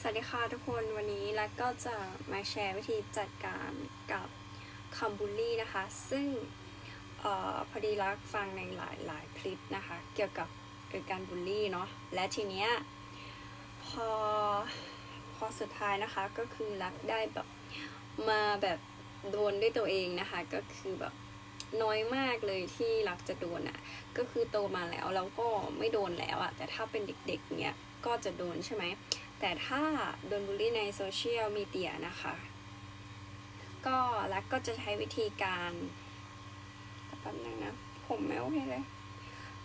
สวัสดีค่ะทุกคนวันนี้รักก็จะมาแชร์วิธีจัดการกับคำบูลลี่นะคะ ซึ่งออพอดีรักฟังในหลายหลายคลิปนะคะ เกี่ยวกับเอ่อการบูลลี่เนาะและทีเนี้ยพอพอสุดท้ายนะคะก็คือรักได้แบบมาแบบโดนด้วยตัวเองนะคะ ก็คือแบบน้อยมากเลยที่รักจะโดนอะ่ะก็คือโตมาแล้วแล้วก็ไม่โดนแล้วอะ่ะแต่ถ้าเป็นเด็กๆเนี้ยก็จะโดนใช่ไหม แต่ถ้าโดนบูลลี่ในโซเชียลมีเดียนะคะ ก็รักก็จะใช้วิธีการแป๊บนึงนะ ผมไม่โอเคเลย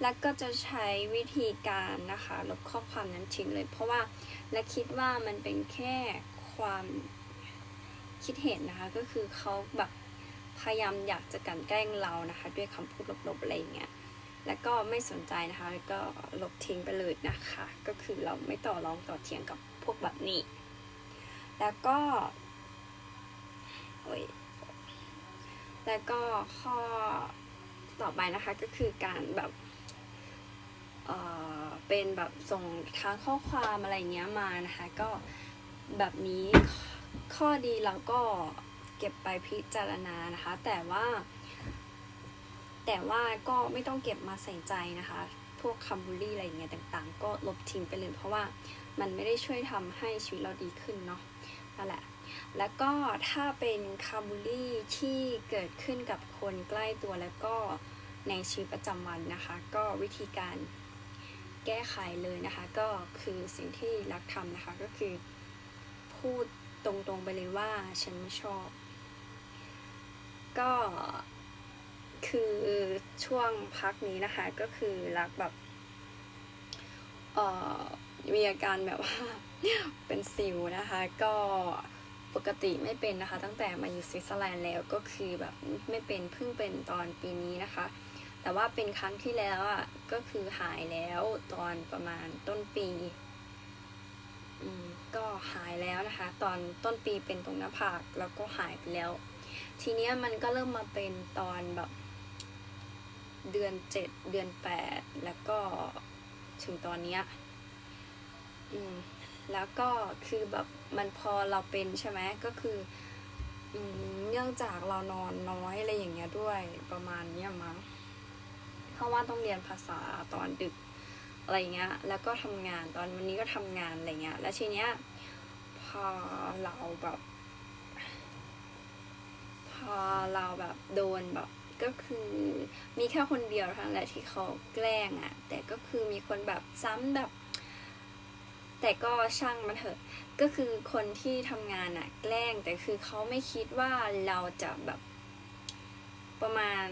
รักก็จะใช้วิธีการนะคะลบข้อความนั้นทิ้งเลย เพราะว่าและคิดว่ามันเป็นแค่ความคิดเห็นนะคะ ก็คือเขาแบบพยายามอยากจะกันแกล้งเรานะคะ ด้วยคำพูดลบๆอะไรอย่างเงี้ย แล้วก็ไม่สนใจนะคะ แล้วก็ลบทิ้งไปเลยนะคะ ก็คือเราไม่ต่อรองต่อเถียงกับ พวกแบบนี้ แล้วก็โอ้ยแล้วก็ข้อต่อไปนะคะก็คือการแบบเอ่อเป็นแบบส่งทางข้อความอะไรเงี้ยมานะคะก็แบบนี้ข้อดีเราก็เก็บไปพิจารณานะคะ แต่ว่า แต่ว่าก็ไม่ต้องเก็บมาใส่ใจนะคะ พวกคำบูลลี่อะไรอย่างเงี้ยต่างๆ ก็ลบทิ้งไปเลย เพราะว่ามันไม่ได้ช่วยทำให้ชีวิตเราดีขึ้นเนาะนั่นแหละ แล้วก็ถ้าเป็นคำบูลลี่ที่เกิดขึ้นกับคนใกล้ตัวแล้วก็ในชีวิตประจำวันนะคะ ก็วิธีการแก้ไขเลยนะคะ ก็คือสิ่งที่รักทำนะคะก็คือพูดตรงๆไปเลยว่าฉันไม่ชอบ ก็ คือช่วงพักนี้นะคะ ก็คือรักแบบเอ่อมีอาการแบบว่าเป็นสิวนะคะ ก็ปกติไม่เป็นนะคะ ตั้งแต่มาอยู่สวิตเซอร์แลนด์แล้วก็คือแบบไม่เป็นเพิ่งเป็นตอนปีนี้นะคะ แต่ว่าเป็นครั้งที่แล้วอะก็คือหายแล้วตอนประมาณต้นปีอืมก็หายแล้วนะคะ ตอนต้นปีเป็นตรงหน้าผากแล้วก็หายไปแล้ว ทีเนี้ยมันก็เริ่มมาเป็นตอนแบบ เดือนเจ็ดเดือนแปดแล้วก็ถึงตอนเนี้ยอืมแล้วก็คือแบบมันพอเราเป็นใช่ไหมก็คืออืมเนื่องจากเรานอนน้อยอะไรอย่างเงี้ยด้วยประมาณเนี้ยมั้งเพราะว่าต้องเรียนภาษาตอนดึกอะไรเงี้ย แล้วก็ทำงานตอนวันนี้ก็ทำงานอะไรเงี้ย แล้วทีเนี้ยพอเราแบบ พอเราแบบโดนแบบ ก็คือมีแค่คนเดียวเท่านั้นแหละที่เขาแกล้งอะ่ะ แต่ก็คือมีคนแบบซ้ำแบบ แต่ก็ช่างมันเถอะ ก็คือคนที่ทำงานอะ่ะ แกล้งแต่คือเขาไม่คิดว่าเราจะแบบประมาณ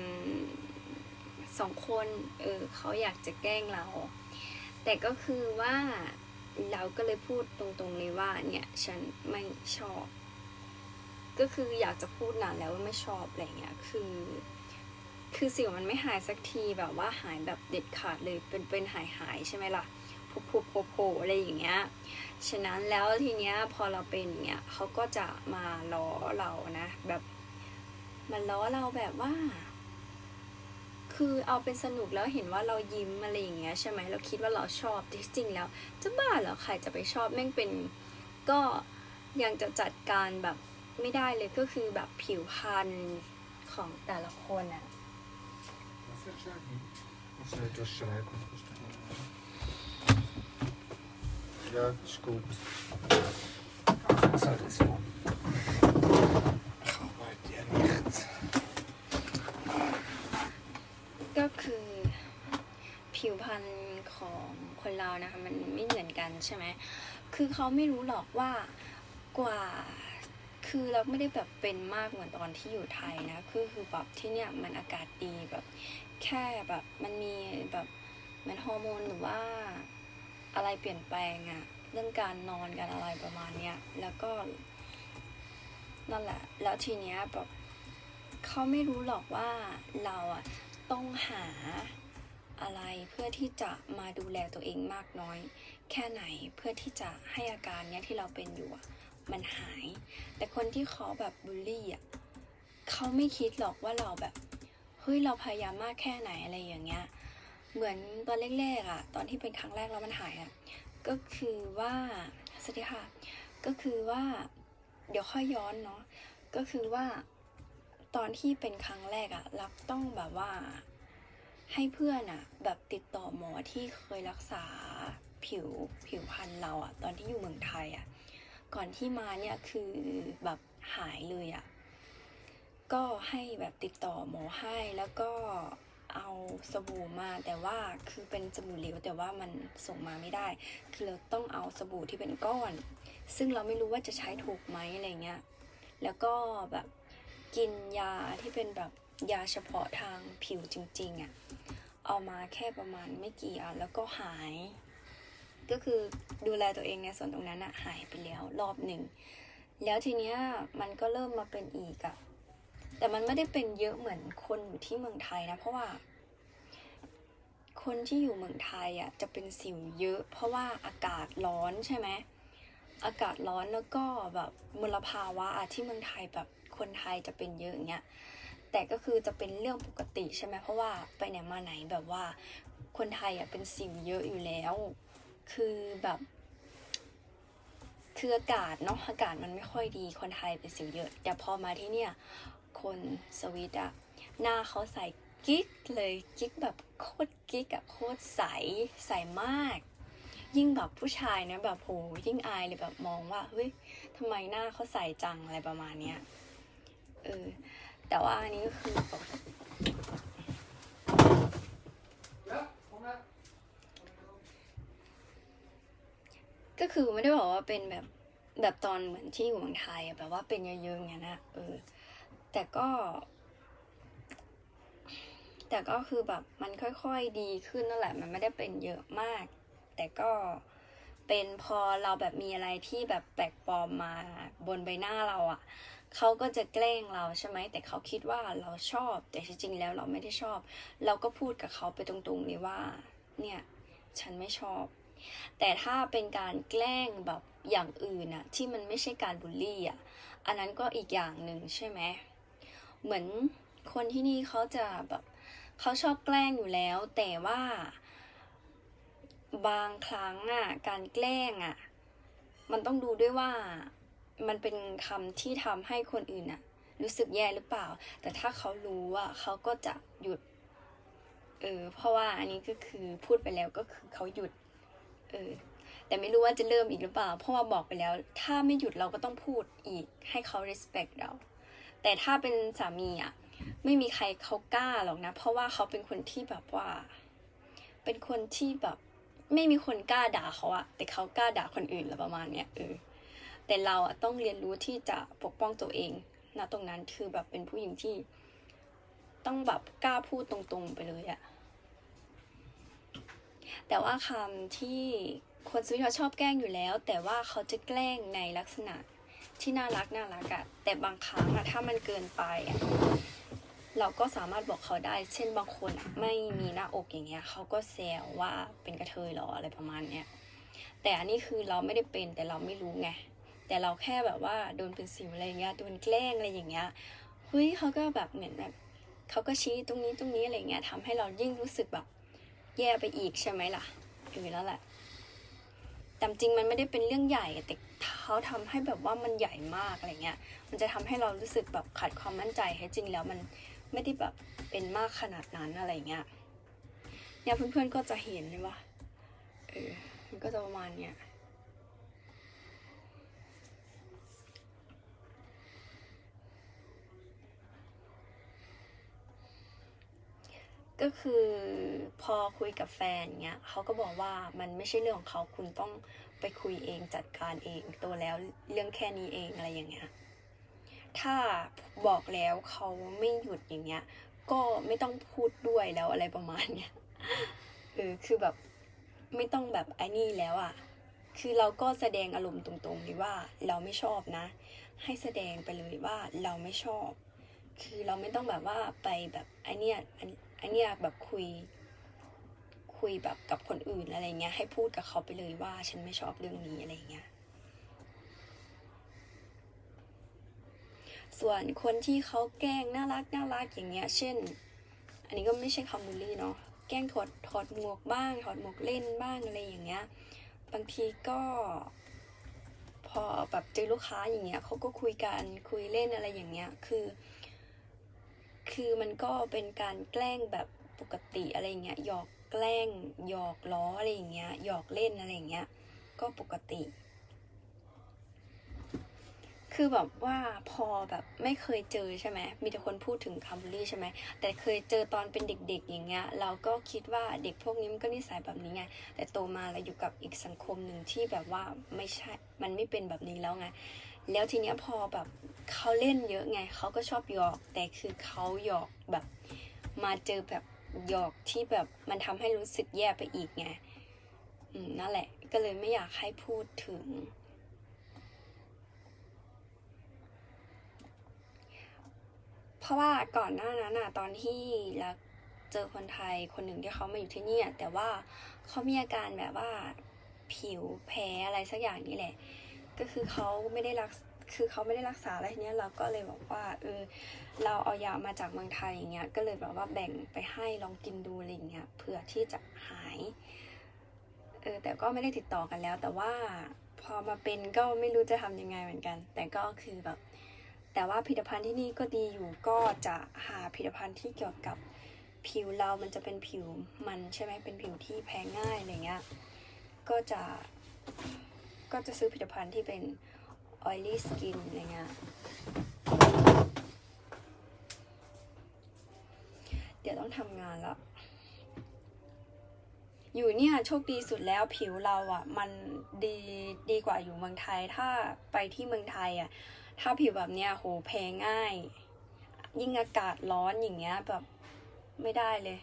สองคนเออเขาอยากจะแกล้งเรา แต่ก็คือว่าเราก็เลยพูดตรงๆเลยว่าเนี่ยฉันไม่ชอบ ก็คืออยากจะพูดนานแล้วว่าไม่ชอบอะไรเงี้ยคือ คือสิวมันไม่หายสักทีแบบว่าหายแบบเด็ดขาดเลยเป็นเป็นหายหายใช่ไหมล่ะโผล่โผล่โผล่โผอะไรอย่างเงี้ย ฉะนั้นแล้วทีเนี้ยพอเราเป็นอย่างเงี้ยเขาก็จะมาล้อเรานะ แบบมันล้อเราแบบว่า คือเอาเป็นสนุกแล้วเห็นว่าเรายิ้มอะไรอย่างเงี้ยใช่ไหมเราคิดว่าเราชอบจริงๆแล้ว จะบ้าเหรอใครจะไปชอบแม่งเป็นก็ยังจะจัดการแบบไม่ได้เลยก็คือแบบผิวพรรณของแต่ละคนอะ Może to szeregu. Ja, scoop. Was soll das so? Ich arbeite ja nicht. ก็คือผิวพรรณของคนเรานะคะ มันไม่เหมือนกันใช่ไหม คือเขาไม่รู้หรอกว่ากว่า คือเราไม่ได้แบบเป็นมากเหมือนตอนที่อยู่ไทยนะ คือคือแบบที่เนี่ยมันอากาศดีแบบแค่แบบมันมีแบบมันฮอร์โมนหรือว่าอะไรเปลี่ยนแปลงอะเรื่องการนอนกันอะไรประมาณเนี้ยแล้วก็นั่นแหละ แล้วทีเนี้ยแบบเขาไม่รู้หรอกว่าเราอะต้องหาอะไรเพื่อที่จะมาดูแลตัวเองมากน้อย แค่ไหนเพื่อที่จะให้อาการเนี้ยที่เราเป็นอยู่อะ มันหาย แต่คนที่เขาแบบบูลลี่อะเขาไม่คิดหรอกว่าเราแบบเฮ้ยเราพยายามมากแค่ไหนอะไรอย่างเงี้ย เหมือนตอนแรกๆอะตอนที่เป็นครั้งแรกแล้วมันหายอะก็คือว่าสวัสดีค่ะ ก็คือว่า เดี๋ยวค่อยย้อนเนาะก็คือว่าตอนที่เป็นครั้งแรกอะรักต้องแบบว่าให้เพื่อนอะแบบติดต่อหมอที่เคยรักษาผิวผิวพรรณเราอะตอนที่อยู่เมืองไทยอะ ก่อนที่มาเนี่ยคือแบบหายเลยอะก็ให้แบบติดต่อหมอให้แล้วก็เอาสบู่มาแต่ว่าคือเป็นสบู่เหลวแต่ว่ามันส่งมาไม่ได้ คือเราต้องเอาสบู่ที่เป็นก้อน ซึ่งเราไม่รู้ว่าจะใช้ถูกไหมอะไรเงี้ยแล้วก็แบบกินยาที่เป็นแบบยาเฉพาะทางผิวจริงๆอะ่ะเอามาแค่ประมาณไม่กี่อันแล้วก็หาย ก็คือดูแลตัวเองในส่วนตรงนั้นอะหายไปแล้วรอบหนึ่ง แล้วทีเนี้ยมันก็เริ่มมาเป็นอีกอะแต่มันไม่ได้เป็นเยอะเหมือนคนอยู่ที่เมืองไทยนะ เพราะว่า คนที่อยู่เมืองไทยอะจะเป็นสิวเยอะ เพราะว่าอากาศร้อนใช่ไหมอากาศร้อนแล้วก็แบบมลภาวะอะที่เมืองไทยแบบคนไทยจะเป็นเยอะอย่างเงี้ยแต่ก็คือจะเป็นเรื่องปกติใช่ไหมเพราะว่าไปไหนมาไหนแบบว่าคนไทยอะเป็นสิวเยอะอยู่แล้ว คือแบบคืออากาศเนาะอากาศมันไม่ค่อยดีคนไทยเป็นสิวเยอะ แต่พอมาที่เนี่ย คนสวิตอะหน้าเขาใส่กิ๊กเลยกิ๊กแบบโคตรกิ๊กอะโคตรใสใสมาก ยิ่งแบบผู้ชายนะแบบโหยิ่งอายเลยแบบมองว่าเฮ้ยทำไมหน้าเขาใสจังอะไรประมาณเนี้ยเออแต่ว่าอันนี้ก็คือแบบ Ja, kom her. ก็คือไม่ได้บอกว่าเป็นแบบแบบตอนเหมือนที่อยู่เมืองไทยแบบว่าเป็นเยอะๆอย่างนะเออ แต่ก็ แต่ก็คือแบบมันค่อยๆดีขึ้นนั่นแหละ มันไม่ได้เป็นเยอะมาก แต่ก็เป็นพอเราแบบมีอะไรที่แบบแปลกปลอมมาบนใบหน้าเราอะ่ะเขาก็จะแกล้งเราใช่ไหมแต่เขาคิดว่าเราชอบ แต่จริงๆแล้วเราไม่ได้ชอบ เราก็พูดกับเขาไปตรงๆเลยว่า เนี่ย ฉันไม่ชอบ แต่ถ้าเป็นการแกล้งแบบอย่างอื่นอะที่มันไม่ใช่การบูลลี่อะอันนั้นก็อีกอย่างหนึ่งใช่ไหมเหมือนคนที่นี่เขาจะแบบเขาชอบแกล้งอยู่แล้ว แต่ว่าบางครั้งอะการแกล้งอะมันต้องดูด้วยว่ามันเป็นคำที่ทำให้คนอื่นอะรู้สึกแย่หรือเปล่า แต่ถ้าเขารู้อะเขาก็จะหยุดเออเพราะว่าอันนี้ก็คือพูดไปแล้วก็คือเขาหยุด เออแต่ไม่รู้ว่าจะเริ่มอีกหรือเปล่า เพราะว่าบอกไปแล้ว ถ้าไม่หยุดเราก็ต้องพูดอีกให้เขา respect เรา แต่ถ้าเป็นสามีอะไม่มีใครเขากล้าหรอกนะ เพราะว่าเขาเป็นคนที่แบบว่า เป็นคนที่แบบไม่มีคนกล้าด่าเขาอะแต่เขากล้าด่าคนอื่นล้วประมาณเนี้ยเออแต่เราอะต้องเรียนรู้ที่จะปกป้องตัวเองนะตรงนั้นคือแบบเป็นผู้หญิงที่ ต้องแบบกล้าพูดตรงๆไปเลยอะ แต่ว่าคำที่คนสวิตเขาชอบแกล้งอยู่แล้ว แต่ว่าเขาจะแกล้งในลักษณะที่น่ารักน่ารักอะแต่บางครั้งอะถ้ามันเกินไปอะเราก็สามารถบอกเขาได้ เช่นบางคนไม่มีหน้าอกอย่างเงี้ยเขาก็แซวว่าเป็นกระเทยหรออะไรประมาณเนี้ยแต่อันนี้คือเราไม่ได้เป็นแต่เราไม่รู้ไงแต่เราแค่แบบว่าโดนเป็นสิวอะไรเงี้ยโดนแกล้งอะไรอย่างเงี้ยเฮ้ยเขาก็แบบเหมือนแบบเขาก็ชี้ตรงนี้ตรงนี้อะไรเงี้ยทำให้เรายิ่งรู้สึกแบบ แย่ไปอีกใช่ไหมล่ะอยู่แล้วแหละ แต่จริงมันไม่ได้เป็นเรื่องใหญ่แต่เขาทำให้แบบว่ามันใหญ่มากอะไรเงี้ย มันจะทำให้เรารู้สึกแบบขาดความมั่นใจให้จริงแล้วมันไม่ได้แบบเป็นมากขนาดนั้นอะไรเงี้ยเนี่ยเพื่อนๆก็จะเห็นเลยว่าเออมันก็จะประมาณเนี้ย ก็คือพอคุยกับแฟนเงี้ยเขาก็บอกว่ามันไม่ใช่เรื่องของเขาคุณต้องไปคุยเองจัดการเองตัวแล้วเรื่องแค่นี้เองอะไรอย่างเงี้ยถ้าบอกแล้วเขาไม่หยุดอย่างเงี้ย ก็ไม่ต้องพูดด้วยแล้วอะไรประมาณเนี้ยเออคือแบบไม่ต้องแบบไอ้นี่แล้วอะ่ะ คือเราก็แสดงอารมณ์ตรงๆเลยว่าเราไม่ชอบนะ ให้แสดงไปเลยว่าเราไม่ชอบ คือเราไม่ต้องแบบว่าไปแบบไอเนี้ย อันอเนี้ยแบบคุยคุยแบบกับคนอื่นอะไรเงี้ยให้พูดกับเขาไปเลยว่าฉันไม่ชอบเรื่องนี้อะไรเงี้ย ส่วนคนที่เขาแกล้งน่ารักน่ารักอย่างเงี้ย เช่น อันนี้ก็ไม่ใช่คำบูลลี่เนาะแกล้งถอดถอดหมวกบ้างถอดหมวกเล่นบ้างอะไรอย่างเงี้ย บางทีก็ พอแบบเจอลูกค้าอย่างเงี้ยเขาก็คุยกันคุยเล่นอะไรอย่างเงี้ย คือ คือมันก็เป็นการแกล้งแบบปกติอะไรเงี้ยหยอกแกล้งหยอกล้ออะไรเงี้ยหยอกเล่นอะไรเงี้ยก็ปกติ คือแบบว่าพอแบบไม่เคยเจอใช่ไหมมีแต่คนพูดถึงคัมเบอรี่ใช่ไหมแต่เคยเจอตอนเป็นเด็ก ๆ อย่างเงี้ย เราก็คิดว่าเด็กพวกนี้มันก็นิสัยแบบนี้ไง แต่โตมาเราอยู่กับอีกสังคมหนึ่งที่แบบว่าไม่ใช่ มันไม่เป็นแบบนี้แล้วไง แล้วทีเนี้ยพอแบบเขาเล่นเยอะไงเขาก็ชอบหยอก แต่คือเขาหยอกแบบมาเจอแบบหยอกที่แบบมันทำให้รู้สึกแย่ไปอีกไงอืมนั่นแหละ ก็เลยไม่อยากให้พูดถึง เพราะว่าก่อนหน้านั้นน่ะตอนที่รักเจอคนไทยคนหนึ่งที่เขามาอยู่ที่นี่แต่ว่าเขามีอาการแบบว่าผิวแพ้อะไรสักอย่างนี่แหละ ก็คือเขาไม่ได้รักคือเขาไม่ได้รักษาอะไรทีเนี้ยเราก็เลยบอกว่าเออเราเอายามาจากเมืองไทยอย่างเงี้ยก็เลยแบบว่าแบ่งไปให้ลองกินดูอะไรอย่างเงี้ยเผื่อที่จะหายเออแต่ก็ไม่ได้ติดต่อกันแล้ว แต่ว่าพอมาเป็นก็ไม่รู้จะทำยังไงเหมือนกัน แต่ก็คือแบบแต่ว่าผลิตภัณฑ์ที่นี่ก็ดีอยู่ก็จะหาผลิตภัณฑ์ที่เกี่ยวกับผิวเรามันจะเป็นผิวมันใช่ไหมเป็นผิวที่แพ้ง่ายอะไรเงี้ยก็จะ ก็จะซื้อผลิตภัณฑ์ที่เป็น oily skin อะไรเงี้ย เดี๋ยวต้องทำงานแล้วอยู่เนี่ยโชคดีสุดแล้วผิวเราอะ่ะ มันดีดีกว่าอยู่เมืองไทย ถ้าไปที่เมืองไทยอะ่ะ ถ้าผิวแบบเนี้ยโหแพ้ง่าย ยิ่งอากาศร้อนอย่างเงี้ยแบบไม่ได้เลย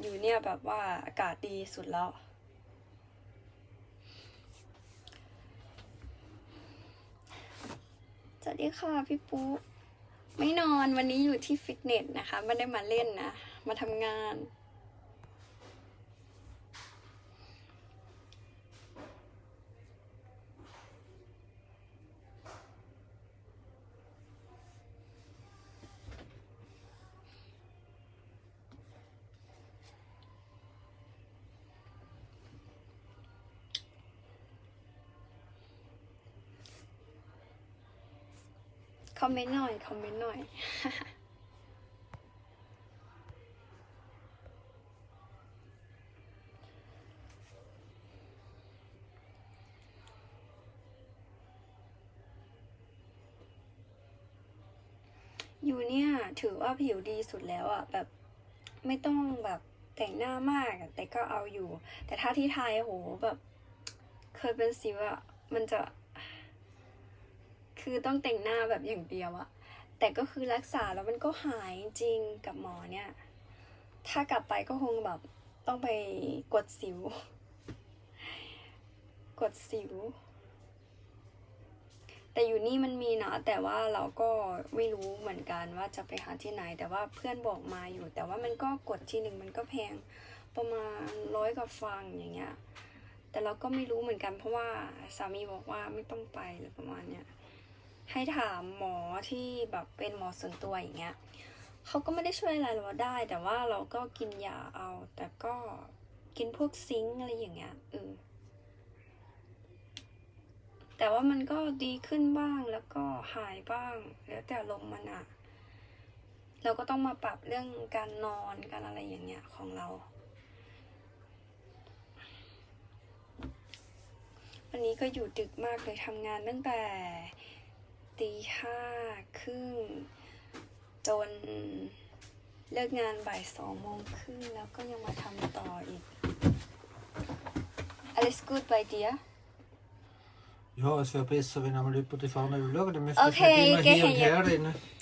อยู่เนี่ยแบบว่าอากาศดีสุดแล้ว วัสดีค่ะพี่ปุ๊ไม่นอนวันนี้อยู่ที่ฟิตเนสนะคะ ไม่ได้มาเล่นนะ มาทำงาน คอมเมนต์หน่อย คอมเมนต์หน่อย อยู่เนี่ย ถือว่าผิวดีสุดแล้วอะแบบไม่ต้องแบบแต่งหน้ามากแต่ก็เอาอยู่ แต่ถ้าที่ไทยโหแบบ เคยเป็นสิวอะมันจะ คือต้องแต่งหน้าแบบอย่างเดียวอะแต่ก็คือรักษาแล้วมันก็หายจริงกับหมอเนี่ย ถ้ากลับไปก็คงแบบต้องไปกดสิว กดสิว แต่อยู่นี่มันมีนะแต่ว่าเราก็ไม่รู้เหมือนกันว่าจะไปหาที่ไหน แต่ว่าเพื่อนบอกมาอยู่ แต่ว่ามันก็กดทีหนึ่งมันก็แพงประมาณร้อยกว่าฟังอย่างเงี้ยแต่เราก็ไม่รู้เหมือนกันเพราะว่าสามีบอกว่าไม่ต้องไปหรือประมาณเนี้ย ให้ถามหมอที่แบบเป็นหมอส่วนตัวอย่างเงี้ยเขาก็ไม่ได้ช่วยอะไรเราได้ แต่ว่าเราก็กินยาเอา แต่ก็กินพวกซิงอะไรอย่างเงี้ยเออแต่ว่ามันก็ดีขึ้นบ้างแล้วก็หายบ้าง แล้วแต่ลมมันอะเราก็ต้องมาปรับเรื่องการนอนการอะไรอย่างเงี้ยของเรา วันนี้ก็อยู่ดึกมากเลยทำงานตั้งแต่ ตีห้าครึ่ง จนเลิกงานบ่ายสองโมงครึ่งแล้วก็ยังมาทำต่ออีก Alles gut bei dir? Ja, es wäre besser, wenn einmal jemand die Pfanne schaut. Dann müsste Okay, ich nicht geh immer hier und her. her rennen.